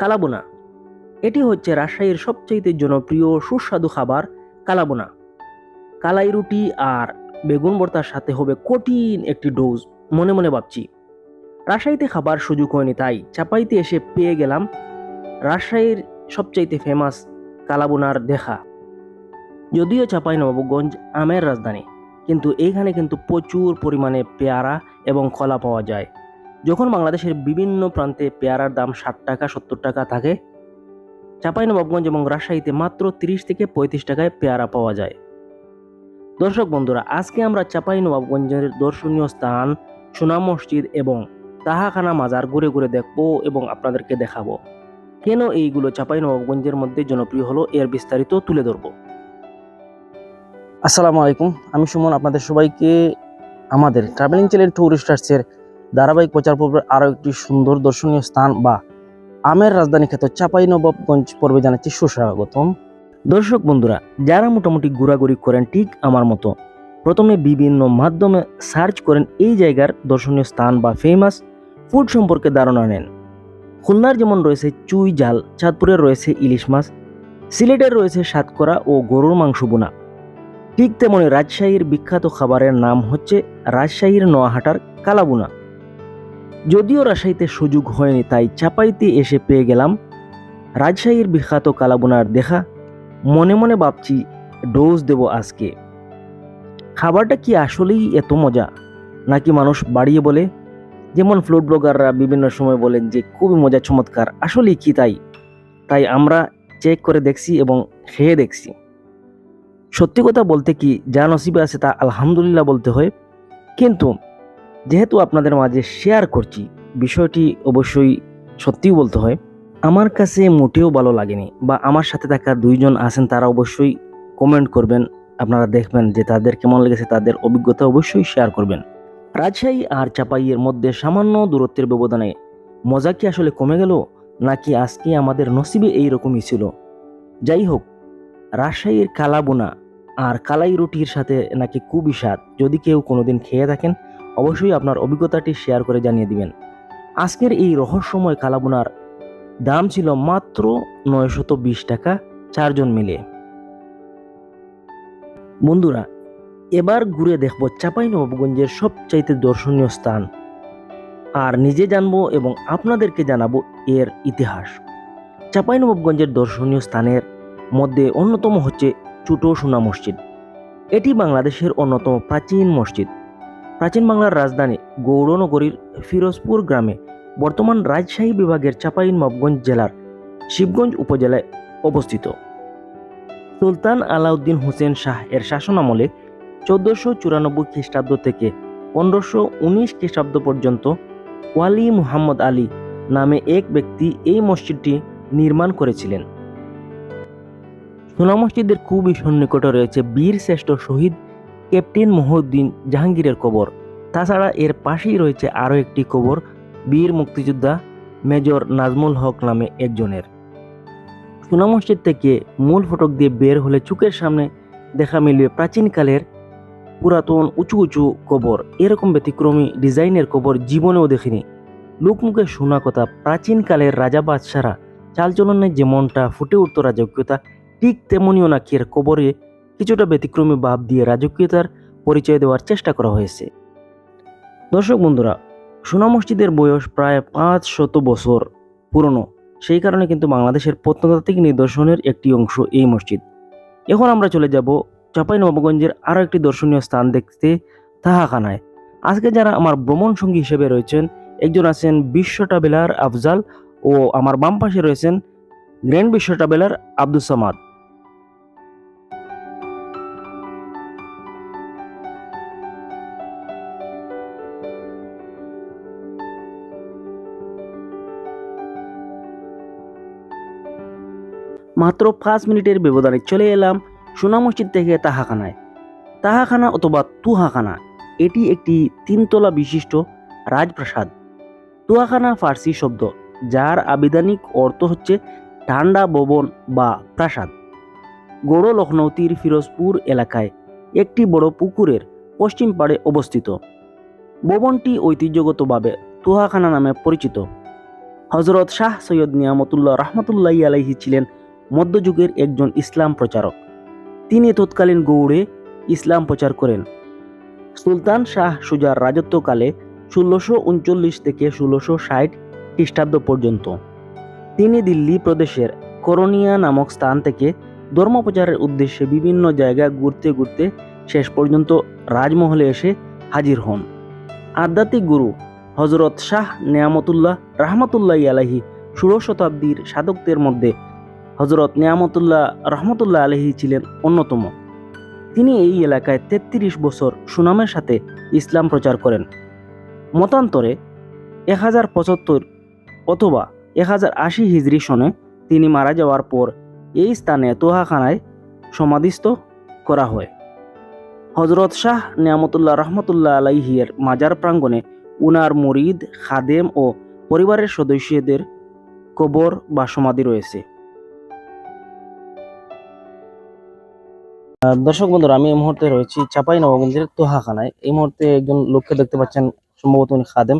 কালাবোনা। এটি হচ্ছে রাজশাহীর সবচেয়ে জনপ্রিয় সুস্বাদু খাবার কালাবোনা। কালাই রুটি আর বেগুন ভর্তার সাথে হবে কঠিন একটি ডোজ মনে মনে ভাবছি। রাজশাহীতে খাবার সুযোগ হয়নি, তাই চাপাইতে এসে পেয়ে গেলাম রাজশাহীর সবচাইতে ফেমাস কালাবোনার দেখা। যদিও চাপাই নবাবগঞ্জ আমের রাজধানী, কিন্তু এইখানে কিন্তু প্রচুর পরিমাণে পেয়ারা এবং কলা পাওয়া যায়। যখন বাংলাদেশের বিভিন্ন প্রান্তে পেয়ারার দাম ষাট টাকা, সত্তর টাকা থাকে, চাঁপাইনবাবগঞ্জ এবং রাজশাহীতে মাত্র তিরিশ থেকে পঁয়ত্রিশ টাকায় পেয়ারা পাওয়া যায়। দর্শক বন্ধুরা, আজকে আমরা চাঁপাইনবাবগঞ্জের দর্শনীয় স্থান, সোনা মসজিদ এবং তাহাখানা মাজার ঘুরে ঘুরে দেখব এবং আপনাদেরকে দেখাবো। কেন এইগুলো চাঁপাইনবাবগঞ্জের মধ্যে জনপ্রিয় হলো, এর বিস্তারিত তুলে ধরবো। আসসালামু আলাইকুম, আমি সুমন, আপনাদের সবাইকে আমাদের ট্রাভেলিং চ্যানেল ট্যুরিস্টার্সের ধারাবাহিক প্রচার পর্বের আরও একটি সুন্দর দর্শনীয় স্থান বা আমের রাজধানী খ্যাত চাপাই নবাবগঞ্জ পর্বে জানাচ্ছি সুস্বাগতম। দর্শক বন্ধুরা, যারা মোটামুটি ঘোরাঘুরি করেন ঠিক আমার মতো, প্রথমে বিভিন্ন মাধ্যমে সার্চ করেন এই জায়গার দর্শনীয় স্থান বা ফেমাস ফুড সম্পর্কে ধারণা নেন। খুলনার যেমন রয়েছে চুই জাল চাঁদপুরের রয়েছে ইলিশ মাছ সিলেটের রয়েছে সাতকরা ও গরুর মাংস বোনা। ঠিক তেমনি রাজশাহীর বিখ্যাত খাবারের নাম হচ্ছে রাজশাহীর নোয়াহাটার কালাবুনা। যদিও রাজশাহীতে সুযোগ হয়নি, তাই চাপাইতে এসে পেয়ে গেলাম। রাজশাহীর বিখ্যাত কালাবুনার দেখা। মনে মনে ভাবছি, ডোজ দেব আজকে। খাবারটা কি আসলেই এত মজা? নাকি মানুষ বাড়িয়ে বলে? যেমন ফ্লুড ব্লগাররা বিভিন্ন সময় বলেন যে, খুবই মজা, চমৎকার। আসলেই কি তাই? তাই আমরা চেক করে দেখছি এবং খেয়ে দেখছি। সত্যি কথা বলতে কি, যা নসিবে আছে তা আলহামদুলিল্লাহ বলতে হয়। কিন্তু যেহেতু আপনাদের মাঝে শেয়ার করছি, বিষয়টি অবশ্যই সত্যিই বলতে হয়, আমার কাছে মোটেও ভালো লাগেনি বা আমার সাথে থাকা দুইজন আছেন তারা অবশ্যই কমেন্ট করবেন, আপনারা দেখবেন যে তাদের কেমন লেগেছে, তাদের অভিজ্ঞতা অবশ্যই শেয়ার করবেন। রাজশাহী আর চাপাইয়ের মধ্যে সামান্য দূরত্বের ব্যবধানে মজা কি আসলে কমে গেল, নাকি আজকে আমাদের নসিবে এই রকমই ছিল? যাই হোক, রাজশাহীর কালাবোনা আর কালাই রুটির সাথে নাকি খুবই স্বাদ যদি কেউ কোনোদিন খেয়ে থাকেন অবশ্যই আপনার অভিজ্ঞতাটি শেয়ার করে জানিয়ে দিবেন। আজকের এই রহস্যময় কালাবোনার দাম ছিল মাত্র নয়শত বিশ টাকা চারজন মিলে। বন্ধুরা, এবার ঘুরে দেখব চাঁপাইনবাবগঞ্জের সবচাইতে দর্শনীয় স্থান। আর নিজে জানব এবং আপনাদেরকে জানাব এর ইতিহাস। চাঁপাইনবাবগঞ্জের দর্শনীয় স্থানের মধ্যে অন্যতম হচ্ছে চুটো সোনা মসজিদ। এটি বাংলাদেশের অন্যতম প্রাচীন মসজিদ। প্রাচীন বাংলার রাজধানী গৌরনগরীর ফিরোজপুর গ্রামে বর্তমান রাজশাহী বিভাগের চাঁপাইনবাবগঞ্জ জেলার শিবগঞ্জ উপজেলায় অবস্থিত। সুলতান আলাউদ্দিন হোসেন শাহ এর শাসনামলে চোদ্দশো চুরানব্বই খ্রিস্টাব্দ থেকে পনেরোশো উনিশ খ্রিস্টাব্দ পর্যন্ত ওয়ালি মুহাম্মদ আলী নামে এক ব্যক্তি এই মসজিদটি নির্মাণ করেছিলেন। সোনা মসজিদের খুবই সন্নিকটে রয়েছে বীর শ্রেষ্ঠ শহীদ ক্যাপ্টেন মহিউদ্দিন জাহাঙ্গীরের কবর। তাছাড়া এর পাশেই রয়েছে আরও একটি কবর, বীর মুক্তিযোদ্ধা মেজর নাজমুল হক নামে একজনের। সোনা মসজিদ থেকে মূল ফটক দিয়ে বের হলে চুকের সামনে দেখা মিলবে প্রাচীনকালের পুরাতন উঁচু উঁচু কবর। এরকম ব্যতিক্রমী ডিজাইনের কবর জীবনেও দেখিনি। লোকমুখে শোনা কথা, প্রাচীনকালের রাজা বাদশারা চালচলনে যেমনটা ফুটে উঠত রাজকীয়তা, ঠিক তেমনিও নাকি এর কবরে কিছুটা ব্যতিক্রমী ভাব দিয়ে রাজকীয়তার পরিচয় দেওয়ার চেষ্টা করা হয়েছে। দর্শক বন্ধুরা, সোনা মসজিদের বয়স প্রায় পাঁচ শত বছর পুরনো। সেই কারণে কিন্তু বাংলাদেশের প্রত্নতাত্ত্বিক নিদর্শনের একটি অংশ এই মসজিদ। এখন আমরা চলে যাব চাঁপাইনবাবগঞ্জের আরও একটি দর্শনীয় স্থান দেখতে, তাহাখানায়। আজকে যারা আমার ভ্রমণ সঙ্গী হিসেবে রয়েছেন, একজন আছেন বিশ্ব ট্রাভেলার আফজাল ও আমার বাম পাশে রয়েছেন গ্র্যান্ড বিশ্ব ট্রাভেলার আব্দুল সামাদ। মাত্র পাঁচ মিনিটের ব্যবধানে চলে এলাম সোনা মসজিদ থেকে তাহাখানায়। তাহাখানা অথবা তুহাখানা, এটি একটি তিনতলা বিশিষ্ট রাজপ্রাসাদ। তুহাখানা ফার্সি শব্দ, যার আবিধানিক অর্থ হচ্ছে ঠান্ডা ভবন বা প্রাসাদ। গৌড় লখনৌতির ফিরোজপুর এলাকায় একটি বড় পুকুরের পশ্চিম পাড়ে অবস্থিত। ভবনটি ঐতিহ্যগতভাবে তুহাখানা নামে পরিচিত। হজরত শাহ সৈয়দ নিয়ামতুল্লাহ রহমতুল্লাহ আলাইহি ছিলেন মধ্যযুগের একজন ইসলাম প্রচারক। তিনি তৎকালীন গৌড়ে ইসলাম প্রচার করেন। সুলতান শাহ সুজার রাজত্বকালে ষোলোশো উনচল্লিশ থেকে ষোলোশো ষাট খ্রিস্টাব্দ পর্যন্ত তিনি দিল্লি প্রদেশের করণিয়া নামক স্থান থেকে ধর্ম প্রচারের উদ্দেশ্যে বিভিন্ন জায়গা ঘুরতে ঘুরতে শেষ পর্যন্ত রাজমহলে এসে হাজির হন। আধ্যাত্মিক গুরু হজরত শাহ নিয়ামতুল্লাহ রহমতুল্লাহ আলাহি ষোড়শ শতাব্দীর সাধকদের মধ্যে হজরত নিয়ামতুল্লাহ রহমতুল্লাহ আলহি ছিলেন অন্যতম। তিনি এই এলাকায় তেত্রিশ বছর সুনামের সাথে ইসলাম প্রচার করেন। মতান্তরে এক হাজার পঁচাত্তর অথবা এক হাজার আশি হিজরি সনে তিনি মারা যাওয়ার পর এই স্থানে তোহাখানায় সমাধিস্থ করা হয়। হজরত শাহ নিয়ামতুল্লাহ রহমতুল্লাহ আলাইহিয়ের মাজার প্রাঙ্গণে উনার মুরিদ, খাদেম ও পরিবারের সদস্যদের কবর বা সমাধি রয়েছে। দর্শক বন্ধুরা আমি এই মুহূর্তে রয়েছি চাপাই নবাবগঞ্জের তোহাখানায়। এই মুহূর্তে একজন লোককে দেখতে পাচ্ছেন সম্ভবত উনি খাদেম।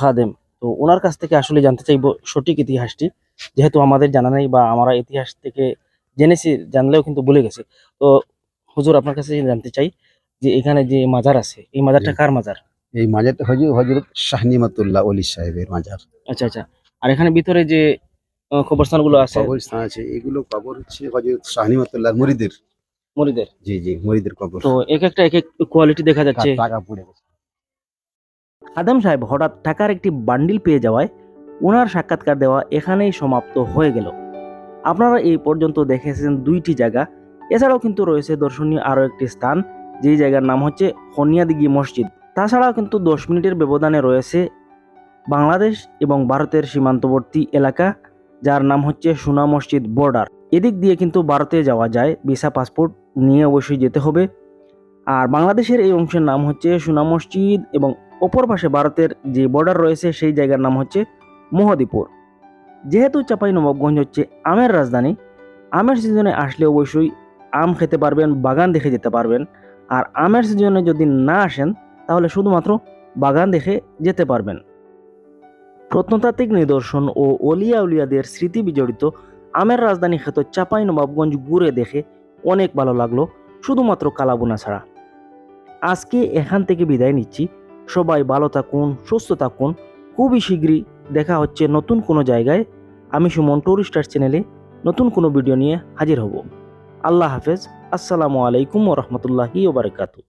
খাদেম। তো ওনার কাছ থেকে আসলে জানতে চাইব সঠিক ইতিহাসটি। যেহেতু আমাদের জানা নেই বা আমরা ইতিহাস থেকে জেনেছি জানলেও কিন্তু ভুলে গেছি। তো হুজুর আপনার কাছে জানতে চাই যে এখানে যে মাজার আছে এই মাজারটা কার মাজার? এই মাজারটা হজরত শাহনিমাতুল্লাহ অলি সাহেবের মাজার। আচ্ছা আচ্ছা। আর এখানে ভিতরে যে কবরস্থানগুলো আছে। কবরস্থান আছে। এগুলো কবর হচ্ছে হজরত শাহনিমাতুল্লাহ মরিদের। মরিদের। জি জি মরিদের কবর। তো এক একটা এক এক কোয়ালিটি দেখা যাচ্ছে। টাকা পড়ে গেছে। আদম সাহেব হঠাৎ টাকার একটি বান্ডিল পেয়ে যাওয়ায় ওনার সাক্ষাৎকার দেওয়া এখানেই সমাপ্ত হয়ে গেল। আপনারা এই পর্যন্ত দেখেছেন দুইটি জায়গা। এছাড়াও কিন্তু রয়েছে দর্শনীয় আরও একটি স্থান। যেই জায়গার নাম হচ্ছে হনিয়াদিগি মসজিদ। তাছাড়াও কিন্তু দশ মিনিটের ব্যবধানে রয়েছে বাংলাদেশ এবং ভারতের সীমান্তবর্তী এলাকা। যার নাম হচ্ছে সুনা মসজিদ বর্ডার। এদিক দিয়ে কিন্তু ভারতে যাওয়া যায়, ভিসা পাসপোর্ট নিয়ে অবশ্যই যেতে হবে। আর বাংলাদেশের এই অংশের নাম হচ্ছে সুনা মসজিদ এবং অপর পাশে ভারতের যে বর্ডার রয়েছে সেই জায়গার নাম হচ্ছে মোহদীপুর। যেহেতু চাপাই নবাবগঞ্জ হচ্ছে আমের রাজধানী, আমের সিজনে আসলে অবশ্যই আম খেতে পারবেন, বাগান দেখে যেতে পারবেন। আর আমের সিজনে যদি না আসেন, তাহলে শুধুমাত্র বাগান দেখে যেতে পারবেন। প্রত্নতাত্ত্বিক নিদর্শন ও অলিয়া উলিয়াদের স্মৃতি বিজড়িত আমের রাজধানী খ্যাত চাপাই নবাবগঞ্জ ঘুরে দেখে অনেক ভালো লাগল, শুধুমাত্র কালাবোনা ছাড়া। আজকে এখান থেকে বিদায় নিচ্ছি। সবাই ভালো থাকুন, সুস্থ থাকুন। খুবই শীঘ্রই দেখা হচ্ছে নতুন কোনো জায়গায়। আমি সুমন টুরিস্টার চ্যানেলে নতুন কোনো ভিডিও নিয়ে হাজির হব। আল্লাহ হাফেজ। আসসালামু আলাইকুম রহমতুল্লাহি ওবরাকাতু